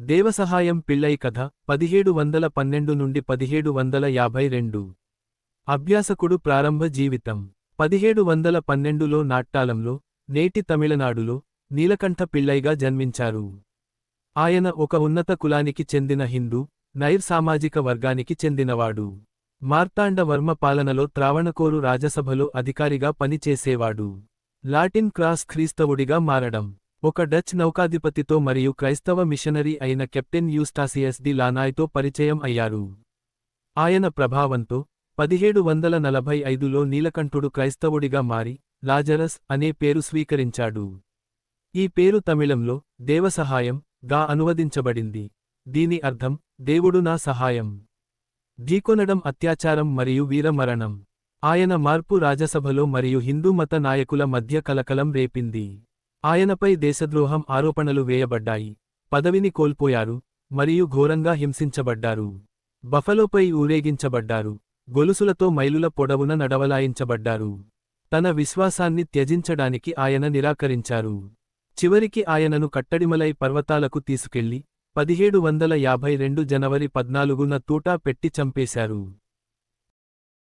దేవసహాయం పిళ్ళై కథ పదిహేడు వందల పన్నెండు నుండి పదిహేడు వందల యాభై రెండు. అభ్యాసకుడు ప్రారంభ జీవితం. పదిహేడు వందల పన్నెండులో నాట్టాలంలో నేటి తమిళనాడులో నీలకంఠ పిళ్ళైగా జన్మించారు. ఆయన ఒక ఉన్నత కులానికి చెందిన హిందూ నైర్ సామాజిక వర్గానికి చెందినవాడు. మార్తాండవర్మ పాలనలో త్రావణకోరు రాజసభలో అధికారిగా పనిచేసేవాడు. లాటిన్ క్రాస్ క్రీస్తవుడిగా మారడం. ఒక డచ్ నౌకాధిపతితో మరియు క్రైస్తవ మిషనరీ అయిన కెప్టెన్ యూస్టాసియస్ డి లానాయ్తో పరిచయం అయ్యారు. ఆయన ప్రభావంతో పదిహేడు వందల నలభై ఐదులో నీలకంఠుడు క్రైస్తవుడిగా మారి లాజరస్ అనే పేరు స్వీకరించాడు. ఈ పేరు తమిళంలో దేవసహాయం గా అనువదించబడింది. దీని అర్థం దేవుడు నా సహాయం. ఢీకొనడం అత్యాచారం మరియు వీరమరణం. ఆయన మార్పు రాజసభలో మరియు హిందూ మత నాయకుల మధ్య కలకలం రేపింది. ఆయనపై దేశద్రోహం ఆరోపణలు వేయబడ్డాయి. పదవిని కోల్పోయారు మరియు ఘోరంగా హింసించబడ్డారు. బఫలోపై ఊరేగించబడ్డారు గొలుసులతో మైలుల పొడవున నడవలాయించబడ్డారు. తన విశ్వాసాన్ని త్యజించడానికి ఆయన నిరాకరించారు. చివరికి ఆయనను కట్టడిమలై పర్వతాలకు తీసుకెళ్ళి పదిహేడు వందల యాభై రెండు జనవరి పద్నాలుగున తూటా పెట్టి చంపేశారు.